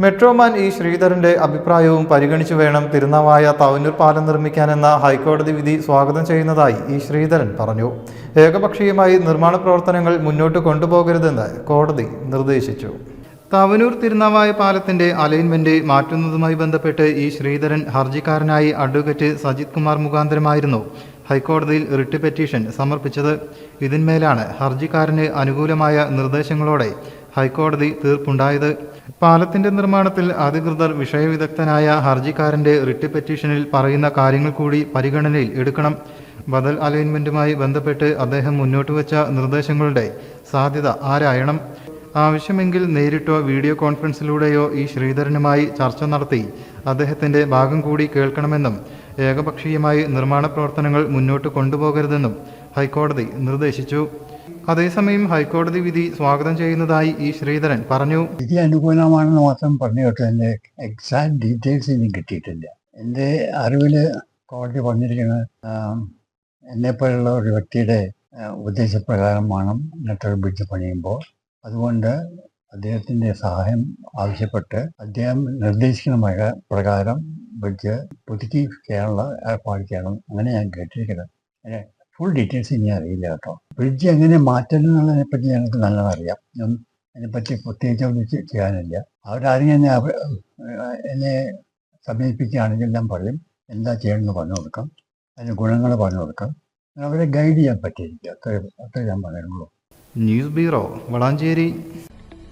Metro man E. ശ്രീധരന്റെ അഭിപ്രായവും പരിഗണിച്ചു വേണം തിരുനാവായ തവനൂർ പാലം നിർമ്മിക്കാനെന്ന ഹൈക്കോടതി വിധി സ്വാഗതം ചെയ്യുന്നതായി ഇ. ശ്രീധരൻ പറഞ്ഞു. ഏകപക്ഷീയമായി നിർമ്മാണ പ്രവർത്തനങ്ങൾ മുന്നോട്ട് കൊണ്ടുപോകരുതെന്ന് കോടതി നിർദ്ദേശിച്ചു. തവനൂർ തിരുനാവായ പാലത്തിന്റെ അലൈൻമെന്റ് മാറ്റുന്നതുമായി ബന്ധപ്പെട്ട് ഇ. ശ്രീധരൻ ഹർജിക്കാരനായി അഡ്വക്കേറ്റ് സജിത് കുമാർ മുഖാന്തരമായിരുന്നു ഹൈക്കോടതിയിൽ റിട്ട് പെറ്റീഷൻ സമർപ്പിച്ചത്. ഇതിന്മേലാണ് ഹർജിക്കാരന് അനുകൂലമായ നിർദ്ദേശങ്ങളോടെ ഹൈക്കോടതി തീർപ്പുണ്ടായത്. പാലത്തിന്റെ നിർമ്മാണത്തിൽ അധികൃതർ വിഷയവിദഗ്ധനായ ഹർജിക്കാരന്റെ റിട്ട് പെറ്റീഷനിൽ പറയുന്ന കാര്യങ്ങൾ കൂടി പരിഗണനയിൽ എടുക്കണം. ബദൽ അലൈൻമെന്റുമായി ബന്ധപ്പെട്ട് അദ്ദേഹം മുന്നോട്ട് വെച്ച നിർദ്ദേശങ്ങളുടെ സാധ്യത ആരായണം? ആവശ്യമെങ്കിൽ നേരിട്ടോ വീഡിയോ കോൺഫറൻസിലൂടെയോ ഈ ശ്രീധരനുമായി ചർച്ച നടത്തി അദ്ദേഹത്തിന്റെ ഭാഗം കൂടി കേൾക്കണമെന്നും ഏകപക്ഷീയമായി നിർമ്മാണ പ്രവർത്തനങ്ങൾ മുന്നോട്ട് കൊണ്ടുപോകരുതെന്നും ഹൈക്കോടതി നിർദ്ദേശിച്ചു. അതേസമയം ഹൈക്കോടതി വിധി സ്വാഗതം ചെയ്യുന്നതായി ഈ ശ്രീധരൻ പറഞ്ഞു. വിധി അനുകൂലമാണെന്ന് മാത്രം പറഞ്ഞു കേട്ടോ. എന്റെ എക്സാക്ട് ഡീറ്റെയിൽസ് ഇനി കിട്ടിയിട്ടില്ല. എന്റെ അറിവിൽ കോടതി പറഞ്ഞിരിക്കുന്നത് എന്നെ എന്നെപ്പോലുള്ള ഒരു വ്യക്തിയുടെ ഉദ്ദേശപ്രകാരമാണ് നെറ്റ്വർക്ക് ബ്രിഡ്ജ് പണിയുമ്പോൾ. അതുകൊണ്ട് അദ്ദേഹത്തിന്റെ സഹായം ആവശ്യപ്പെട്ട് അദ്ദേഹം നിർദ്ദേശിക്കുന്ന പ്രകാരം ബ്രിഡ്ജ് പുതുക്കി ചെയ്യാനുള്ള ഏർപ്പാട് ചെയ്യണം. അങ്ങനെ ഞാൻ കേട്ടിരിക്കുന്നത്. ഫുൾ ഡീറ്റെയിൽസ് ഇനി അറിയില്ല കേട്ടോ. ബ്രിഡ്ജ് എങ്ങനെ മാറ്റണം എന്നുള്ളതിനെ പറ്റി ഞങ്ങൾക്ക് ഞാൻ അതിനെപ്പറ്റി പ്രത്യേകിച്ച് ഒന്നും ചെയ്യാനില്ല. അവരാരും എന്നെ എന്നെ സമീപിക്കുകയാണെങ്കിൽ ഞാൻ പറയും എന്താ ചെയ്യണമെന്ന് പറഞ്ഞു കൊടുക്കാം. അതിന് ഗുണങ്ങൾ പറഞ്ഞു കൊടുക്കാം. അവരെ ഗൈഡ് ചെയ്യാൻ പറ്റിയിരിക്കുക അത്രേ അത്രേ ഞാൻ പറയുന്നുള്ളൂ. News bureau Valanchery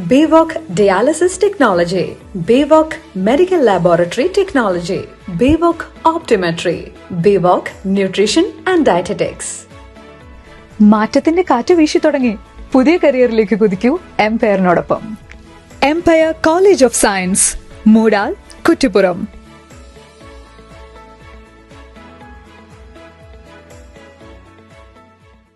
BWOC Dialysis Technology, BWOC Medical Laboratory Technology, BWOC Optometry, BWOC Nutrition and Dietetics. മാറ്റത്തിന്റെ കാറ്റ് വീശി തുടങ്ങി പുതിയ കരിയറിലേക്ക് കുതിക്കൂ എംപയറിനോടൊപ്പം Empire college of science Moodal Kuttippuram